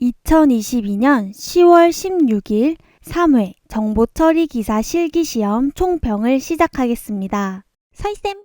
2022년 10월 16일 3회 정보처리 기사 실기 시험 총평을 시작하겠습니다. 서희쌤!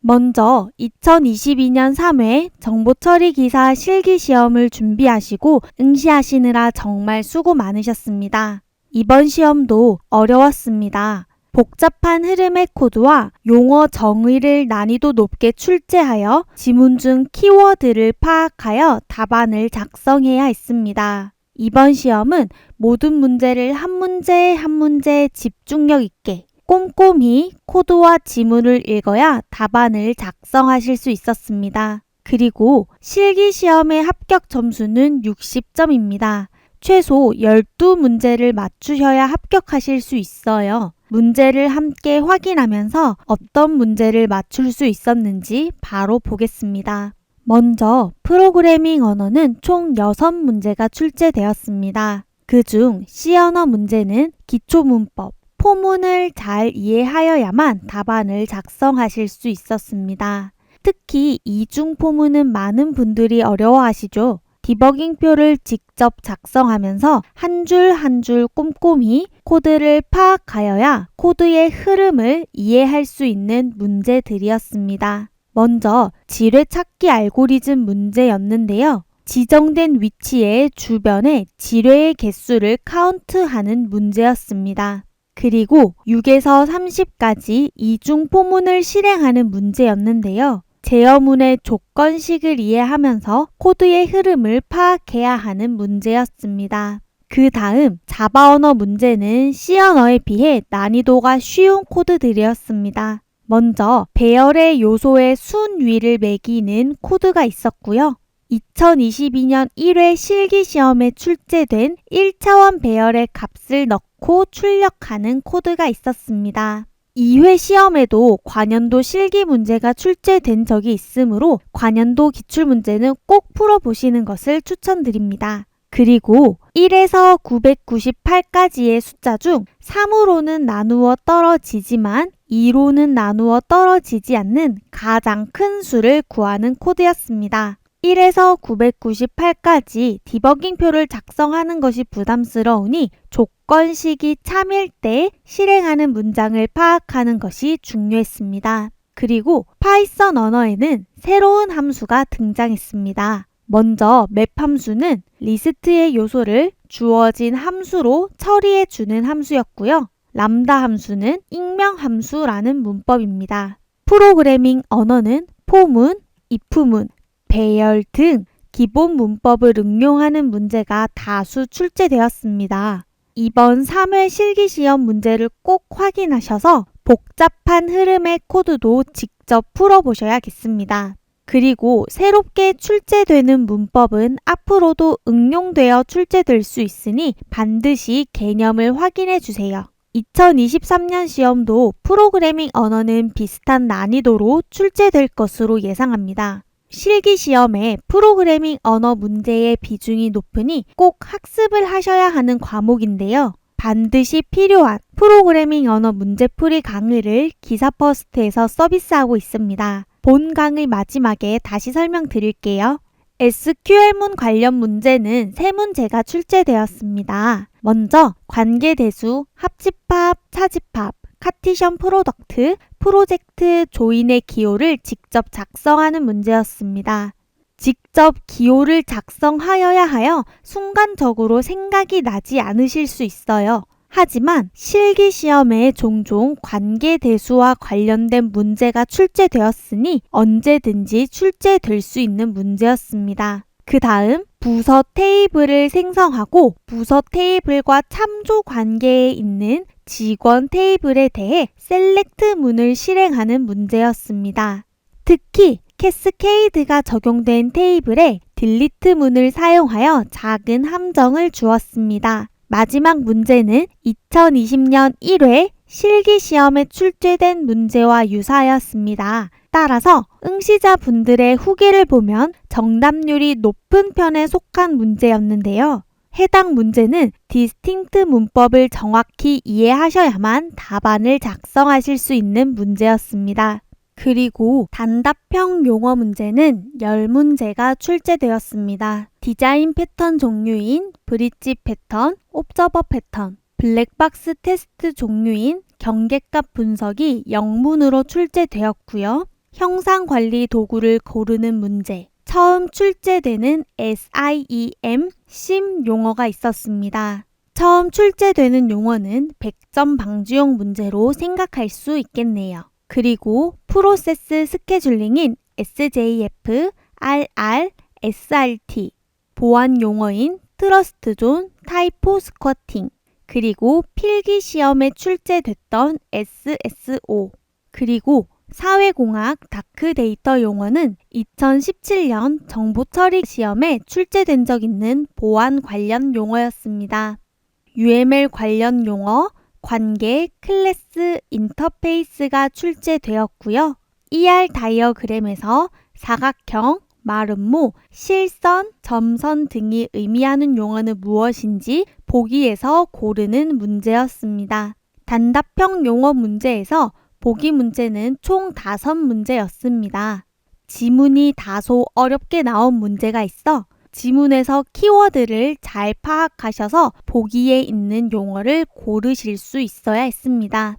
먼저 2022년 3회 정보처리 기사 실기 시험을 준비하시고 응시하시느라 정말 수고 많으셨습니다. 이번 시험도 어려웠습니다. 복잡한 흐름의 코드와 용어 정의를 난이도 높게 출제하여 지문 중 키워드를 파악하여 답안을 작성해야 했습니다. 이번 시험은 모든 문제를 한 문제 한 문제 집중력 있게 꼼꼼히 코드와 지문을 읽어야 답안을 작성하실 수 있었습니다. 그리고 실기 시험의 합격 점수는 60점입니다. 최소 12문제를 맞추셔야 합격하실 수 있어요. 문제를 함께 확인하면서 어떤 문제를 맞출 수 있었는지 바로 보겠습니다. 먼저 프로그래밍 언어는 총 6문제가 출제되었습니다. 그중 C 언어 문제는 기초 문법, 포문을 잘 이해하여야만 답안을 작성하실 수 있었습니다. 특히 이중 포문은 많은 분들이 어려워하시죠. 디버깅표를 직접 작성하면서 한 줄 한 줄 꼼꼼히 코드를 파악하여야 코드의 흐름을 이해할 수 있는 문제들이었습니다. 먼저 지뢰 찾기 알고리즘 문제였는데요. 지정된 위치의 주변에 지뢰의 개수를 카운트하는 문제였습니다. 그리고 6에서 30까지 이중 포문을 실행하는 문제였는데요. 제어문의 조건식을 이해하면서 코드의 흐름을 파악해야 하는 문제였습니다. 그 다음 자바 언어 문제는 C 언어에 비해 난이도가 쉬운 코드들이었습니다. 먼저 배열의 요소의 순위를 매기는 코드가 있었고요. 2022년 1회 실기 시험에 출제된 1차원 배열의 값을 넣고 출력하는 코드가 있었습니다. 2회 시험에도 관연도 실기 문제가 출제된 적이 있으므로 관연도 기출문제는 꼭 풀어보시는 것을 추천드립니다. 그리고 1에서 998까지의 숫자 중 3으로는 나누어 떨어지지만 2로는 나누어 떨어지지 않는 가장 큰 수를 구하는 코드였습니다. 1에서 998까지 디버깅표를 작성하는 것이 부담스러우니 조건식이 참일 때 실행하는 문장을 파악하는 것이 중요했습니다. 그리고 파이썬 언어에는 새로운 함수가 등장했습니다. 먼저 맵 함수는 리스트의 요소를 주어진 함수로 처리해 주는 함수였고요. 람다 함수는 익명 함수라는 문법입니다. 프로그래밍 언어는 포문, if문, 배열 등 기본 문법을 응용하는 문제가 다수 출제되었습니다. 이번 3회 실기시험 문제를 꼭 확인하셔서 복잡한 흐름의 코드도 직접 풀어보셔야겠습니다. 그리고 새롭게 출제되는 문법은 앞으로도 응용되어 출제될 수 있으니 반드시 개념을 확인해 주세요. 2023년 시험도 프로그래밍 언어는 비슷한 난이도로 출제될 것으로 예상합니다. 실기 시험에 프로그래밍 언어 문제의 비중이 높으니 꼭 학습을 하셔야 하는 과목인데요. 반드시 필요한 프로그래밍 언어 문제풀이 강의를 기사퍼스트에서 서비스하고 있습니다. 본 강의 마지막에 다시 설명드릴게요. SQL문 관련 문제는 세 문제가 출제되었습니다. 먼저 관계대수, 합집합, 차집합, 카티션 프로덕트, 프로젝트 조인의 기호를 직접 작성하는 문제였습니다. 직접 기호를 작성하여야 하여 순간적으로 생각이 나지 않으실 수 있어요. 하지만 실기 시험에 종종 관계 대수와 관련된 문제가 출제되었으니 언제든지 출제될 수 있는 문제였습니다. 그 다음 부서 테이블을 생성하고 부서 테이블과 참조 관계에 있는 직원 테이블에 대해 셀렉트 문을 실행하는 문제였습니다. 특히 캐스케이드가 적용된 테이블에 딜리트 문을 사용하여 작은 함정을 주었습니다. 마지막 문제는 2020년 1회 실기 시험에 출제된 문제와 유사하였습니다. 따라서 응시자분들의 후기를 보면 정답률이 높은 편에 속한 문제였는데요. 해당 문제는 디스팅트 문법을 정확히 이해하셔야만 답안을 작성하실 수 있는 문제였습니다. 그리고 단답형 용어 문제는 10문제가 출제되었습니다. 디자인 패턴 종류인 브릿지 패턴, 옵저버 패턴, 블랙박스 테스트 종류인 경계값 분석이 영문으로 출제되었고요. 형상 관리 도구를 고르는 문제, 처음 출제되는 SIEM, SIM 용어가 있었습니다. 처음 출제되는 용어는 100점 방지용 문제로 생각할 수 있겠네요. 그리고 프로세스 스케줄링인 SJF, RR, SRT, 보안 용어인 트러스트 존, 타이포 스쿼팅, 그리고 필기 시험에 출제됐던 SSO, 그리고 사회공학 다크 데이터 용어는 2017년 정보 처리 시험에 출제된 적 있는 보안 관련 용어였습니다. UML 관련 용어, 관계, 클래스, 인터페이스가 출제되었고요. ER 다이어그램에서 사각형, 마름모, 실선, 점선 등이 의미하는 용어는 무엇인지 보기에서 고르는 문제였습니다. 단답형 용어 문제에서 보기 문제는 총 5문제였습니다. 지문이 다소 어렵게 나온 문제가 있어 지문에서 키워드를 잘 파악하셔서 보기에 있는 용어를 고르실 수 있어야 했습니다.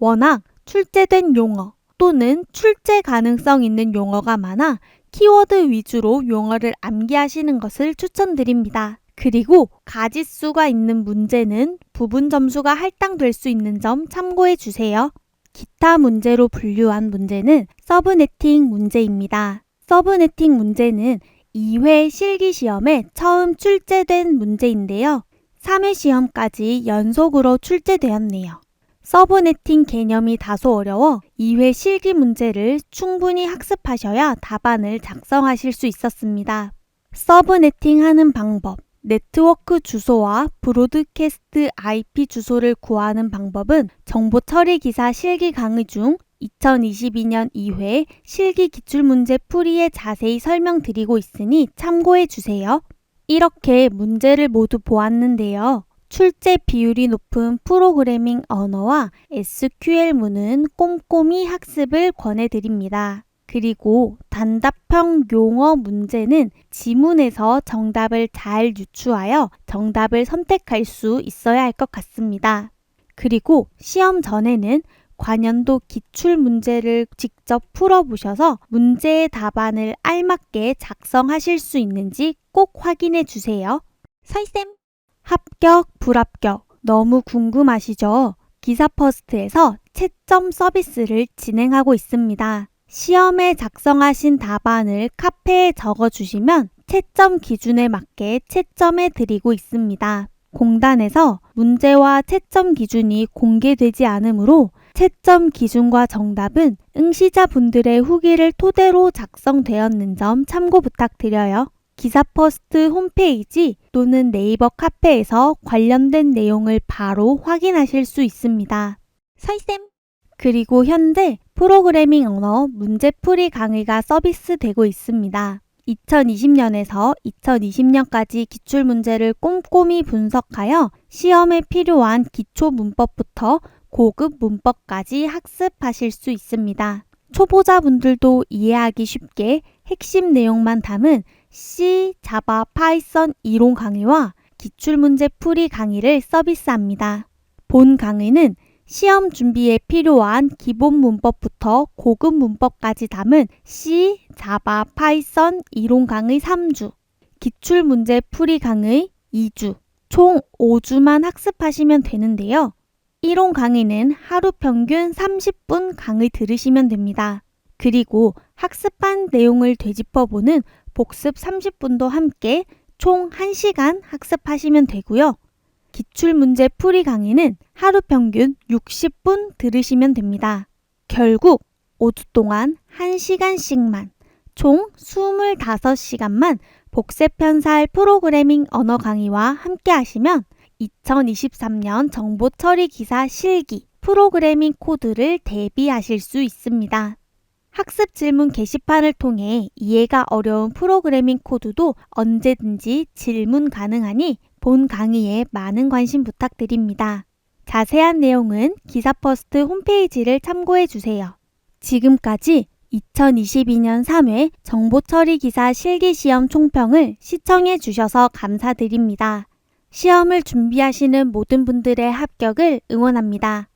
워낙 출제된 용어 또는 출제 가능성 있는 용어가 많아 키워드 위주로 용어를 암기하시는 것을 추천드립니다. 그리고 가지수가 있는 문제는 부분 점수가 할당될 수 있는 점 참고해 주세요. 기타 문제로 분류한 문제는 서브네팅 문제입니다. 서브네팅 문제는 2회 실기 시험에 처음 출제된 문제인데요. 3회 시험까지 연속으로 출제되었네요. 서브네팅 개념이 다소 어려워 2회 실기 문제를 충분히 학습하셔야 답안을 작성하실 수 있었습니다. 서브네팅 하는 방법, 네트워크 주소와 브로드캐스트 IP 주소를 구하는 방법은 정보 처리 기사 실기 강의 중 2022년 2회 실기 기출문제 풀이에 자세히 설명드리고 있으니 참고해 주세요. 이렇게 문제를 모두 보았는데요. 출제 비율이 높은 프로그래밍 언어와 SQL문은 꼼꼼히 학습을 권해드립니다. 그리고 단답형 용어 문제는 지문에서 정답을 잘 유추하여 정답을 선택할 수 있어야 할 것 같습니다. 그리고 시험 전에는 관연도 기출 문제를 직접 풀어보셔서 문제의 답안을 알맞게 작성하실 수 있는지 꼭 확인해 주세요. 서희쌤, 합격, 불합격 너무 궁금하시죠? 기사 퍼스트에서 채점 서비스를 진행하고 있습니다. 시험에 작성하신 답안을 카페에 적어주시면 채점 기준에 맞게 채점해 드리고 있습니다. 공단에서 문제와 채점 기준이 공개되지 않으므로 채점 기준과 정답은 응시자분들의 후기를 토대로 작성되었는 점 참고 부탁드려요. 기사퍼스트 홈페이지 또는 네이버 카페에서 관련된 내용을 바로 확인하실 수 있습니다. 서희쌤! 그리고 현재 프로그래밍 언어 문제풀이 강의가 서비스되고 있습니다. 2020년에서 2020년까지 기출문제를 꼼꼼히 분석하여 시험에 필요한 기초 문법부터 고급 문법까지 학습하실 수 있습니다. 초보자분들도 이해하기 쉽게 핵심 내용만 담은 C, 자바, 파이썬 이론 강의와 기출문제 풀이 강의를 서비스합니다. 본 강의는 시험 준비에 필요한 기본 문법부터 고급 문법까지 담은 C, 자바, 파이썬 이론 강의 3주, 기출 문제 풀이 강의 2주, 총 5주만 학습하시면 되는데요. 이론 강의는 하루 평균 30분 강의 들으시면 됩니다. 그리고 학습한 내용을 되짚어보는 복습 30분도 함께 총 1시간 학습하시면 되고요. 기출문제 풀이 강의는 하루 평균 60분 들으시면 됩니다. 결국 5주 동안 1시간씩만 총 25시간만 복습 편살 프로그래밍 언어 강의와 함께 하시면 2023년 정보 처리 기사 실기 프로그래밍 코드를 대비하실 수 있습니다. 학습 질문 게시판을 통해 이해가 어려운 프로그래밍 코드도 언제든지 질문 가능하니 본 강의에 많은 관심 부탁드립니다. 자세한 내용은 기사퍼스트 홈페이지를 참고해 주세요. 지금까지 2022년 3회 정보처리기사 실기시험 총평을 시청해 주셔서 감사드립니다. 시험을 준비하시는 모든 분들의 합격을 응원합니다.